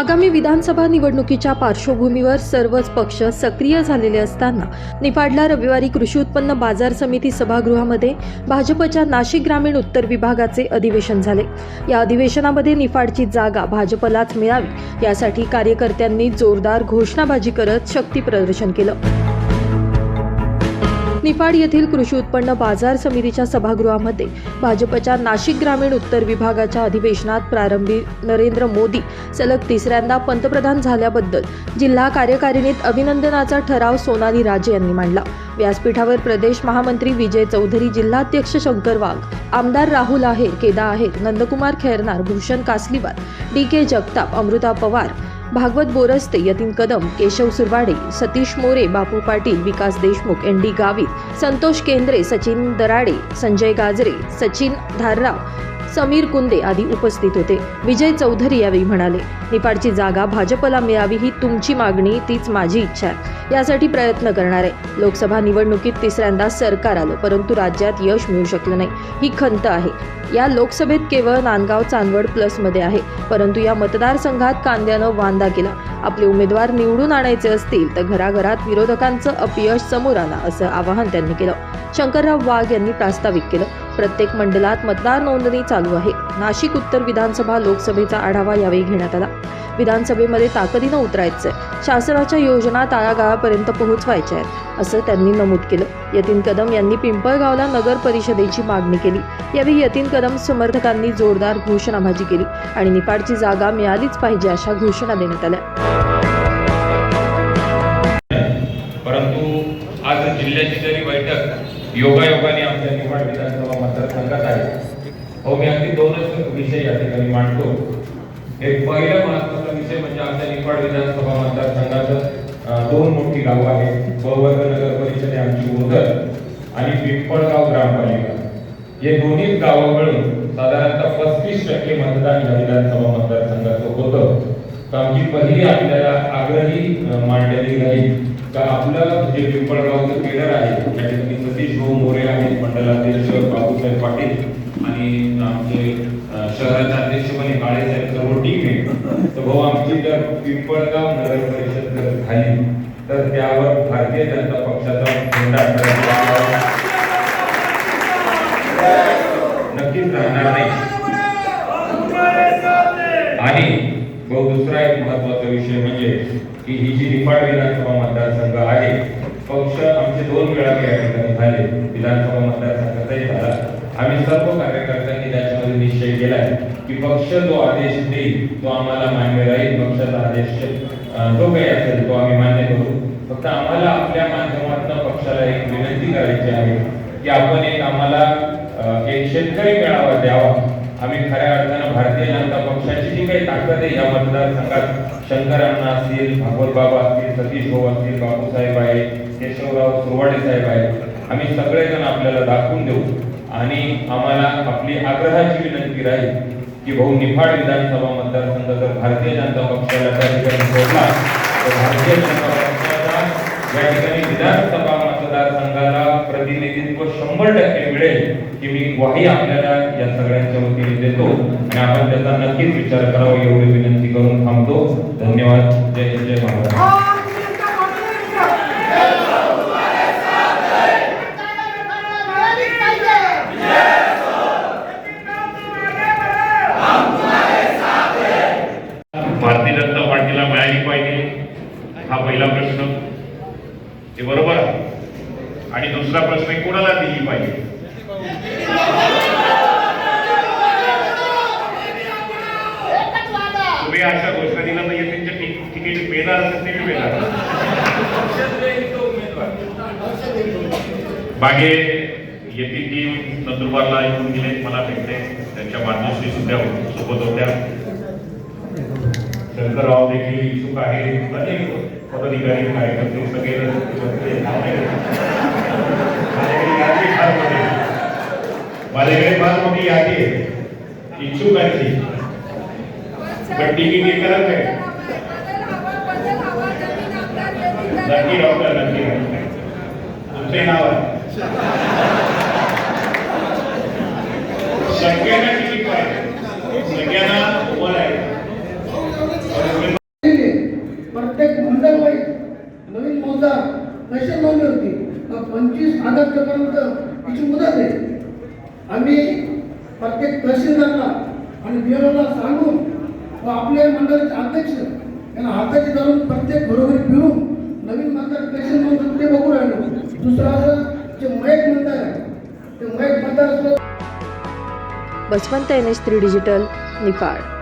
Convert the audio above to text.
आगामी विधानसभा निवडणुकीच्या पार्श्वभूमीवर सर्वच पक्ष सक्रिय झालेले असताना निफाडला रविवारी कृषी उत्पन्न बाजार समिती सभागृहामध्ये भाजपच्या नाशिक ग्रामीण उत्तर विभागाचे अधिवेशन झाले. या अधिवेशनामध्ये निफाडची जागा भाजपलाच मिळावी यासाठी कार्यकर्त्यांनी जोरदार घोषणाबाजी करत शक्ती प्रदर्शन केलं. निफाड येथील कृषी उत्पन्न बाजार समितीच्या सभागृहामध्ये भाजपच्या नाशिक ग्रामीण उत्तर विभागाच्या अधिवेशनात प्रारंभी नरेंद्र मोदी सलग तिसऱ्यांदा पंतप्रधान झाल्याबद्दल जिल्हा कार्यकारिणीत अभिनंदनाचा ठराव सोनाली राजे यांनी मांडला. व्यासपीठावर प्रदेश महामंत्री विजय चौधरी जिल्हाध्यक्ष शंकर वाघ आमदार Rahul Aher Keda Aher Nandkumar Khairnar Bhushan Kasliwar D K Jagtap Amruta Pawar Bhagwat Boraste Yatin Kadam Keshav Surwade Satish More Bapu Patil Vikas Deshmukh N D Gavit Santosh Kendre Sachin Darade Sanjay गाजरे सचिन धारराव समीर कुंदे आदी उपस्थित होते. विजय चौधरी यावेळी म्हणाले निपाडची जागा भाजपला मिळावी ही तुमची मागणी तीच माझी इच्छा आहे. यासाठी प्रयत्न करणार आहे. लोकसभा निवडणुकीत तिसऱ्यांदा सरकार आलं परंतु राज्यात यश मिळू शकलं नाही. ही खंत आहे. या लोकसभेत केवळ नांदगाव चांदवड प्लसमध्ये आहे. परंतु या मतदारसंघात कांद्यानं वांदा केला. आपले उमेदवार निवडून आणायचे असतील तर घराघरात विरोधकांचं अपयश समोर आणा असं आवाहन त्यांनी केलं. शंकरराव वाघ यांनी प्रास्ताविक केलं. प्रत्येक मंडलात मतदार नोंदणी चालू आहे. नाशिक उत्तर विधानसभा लोकसभेचा आढावा यावेळी घेण्यात आला. विधानसभेमध्ये ताकदीनं उतरायचंय. शासनाच्या योजना तळागाळापर्यंत पोहोचवायच्या आहेत असं त्यांनी नमूद केलं. यतीन कदम यांनी पिंपळगावला नगर परिषदेची मागणी केली. यावेळी यतीन कदम समर्थकांनी जोरदार घोषणाबाजी केली आणि निपाडची जागा मिळालीच पाहिजे अशा घोषणा देण्यात आल्या. परंतु आज जिल्ह्याची जरी बैठक योगायोगाने आमच्या निवड विधानसभा मतदारसंघात आहे हो मी अगदी दोनच विषय या ठिकाणी मांडतो. एक पहिला महत्त्वाचा विषय म्हणजे आमच्या निफाड विधानसभा मतदारसंघाचं दोन मोठी गावं आहेत. बहुवर्ग नगर परिषद आमची ओझर आणि पिंपळगाव ग्रामपालिका. हे दोन्ही गावाकडून साधारणतः पस्तीस टक्के मतदान या विधानसभा मतदारसंघाचं होतं. तर आमची पहिली आपल्याला आग्रही मांडलेली राहील का आपलं जे पिंपळगावचं केडर आहे त्या ठिकाणी सतीश भाऊ मोरे आहेत मंडलाध्यक्ष बाबूसाहेब पाटील आणि आमचे शहराचे अध्यक्ष पण काळे साहेब सर्व टीम आहे तर भाऊ आमची जर पिंपळगाव नगर परिषद झाली तर त्यावर भारतीय जनता पक्षाचा झेंडा नक्कीच राहणार नाही. आणि भाऊ दुसरा एक महत्त्वाचा विषय म्हणजे की ही जी निफाड विधानसभा मतदारसंघ आहे पक्ष आमचे दोन वेळा या ठिकाणी झाले विधानसभा मतदारसंघाचाही झाला. आम्ही सर्व कार्य निश्चय केलाय की पक्ष जो आदेश देईल तो आम्हाला मान्य राहील पक्षाचा आदेश जो काही असेल तो आम्ही मान्य करू. फक्त आम्हाला आपल्या माध्यमातून पक्षाला एक विनंती करायची आहे की आपण एक आम्हाला एक शेतकरी मेळावा द्यावा. आम्ही खऱ्या अर्थानं भारतीय जनता पक्षाची जी काही ताकद आहे या मतदारसंघात शंकर अण्णा असतील भागवत बाबा असतील सतीश भाऊ असतील बापूसाहेब आहे केशवराव सुरवाडे साहेब आहेत आम्ही सगळेजण आपल्याला दाखवून देऊ. आणि आम्हाला आपली आग्रहाची विनंती राहील की भाऊ निफाड विधानसभा मतदारसंघ जर भारतीय जनता पक्षाला त्या ठिकाणी सोडला तर भारतीय जनता पक्षाला या ठिकाणी विधानसभा मतदारसंघाला प्रतिनिधित्व शंभर टक्के मिळेल की मी ग्वाही आपल्याला या सगळ्यांच्या वतीने देतो. आणि आपण त्याचा नक्कीच विचार करावा एवढी विनंती करून थांबतो. धन्यवाद. जय जय महाराज भारतीय जनता पार्टीला मिळाली पाहिजे हा पहिला प्रश्न. ते बरोबर? आहे आणि दुसरा प्रश्न कोणाला दिली पाहिजे? तुम्ही अशा घोषणा दिल्या तर त्यांच्या तिकीट मिळणार असेल ते मिळणार. मागे येथील जी नंदुरबारला येऊन गेले मला भेटले. त्यांच्या मान्यश्री सुद्धा सोबत होत्या. शंकरराव देखील इच्छुक आहे अनेक पदाधिकारी कार्यकर्ते सगळे बसले. माझ्याकडे फार मोठी आहे. माझ्याकडे यादी आहे. इच्छुकांची पण तिकीट हे करत आहे. नक्की डॉक्टर नक्की तुमचे नाव आहे. सगळ्यांना तिकीट पाहिजे सगळ्यांना उभं आहे सुद्धा पैसे नोंदणी होती पंचवीस ऑगस्टपर्यंत तिची मुदत आहे आम्ही प्रत्येक तहसीलदारला आणि बिरोला सांगून व आपले मंडळाचे अध्यक्ष यांना हाताची धरून प्रत्येक घरोघरी फिरून नवीन मतदार पेन्शन म्हणून ते बघू राहिलो. दुसरं असं जे मयत मतदार आहे ते मयत मतदार असलं Baswant N H three digital Niphad.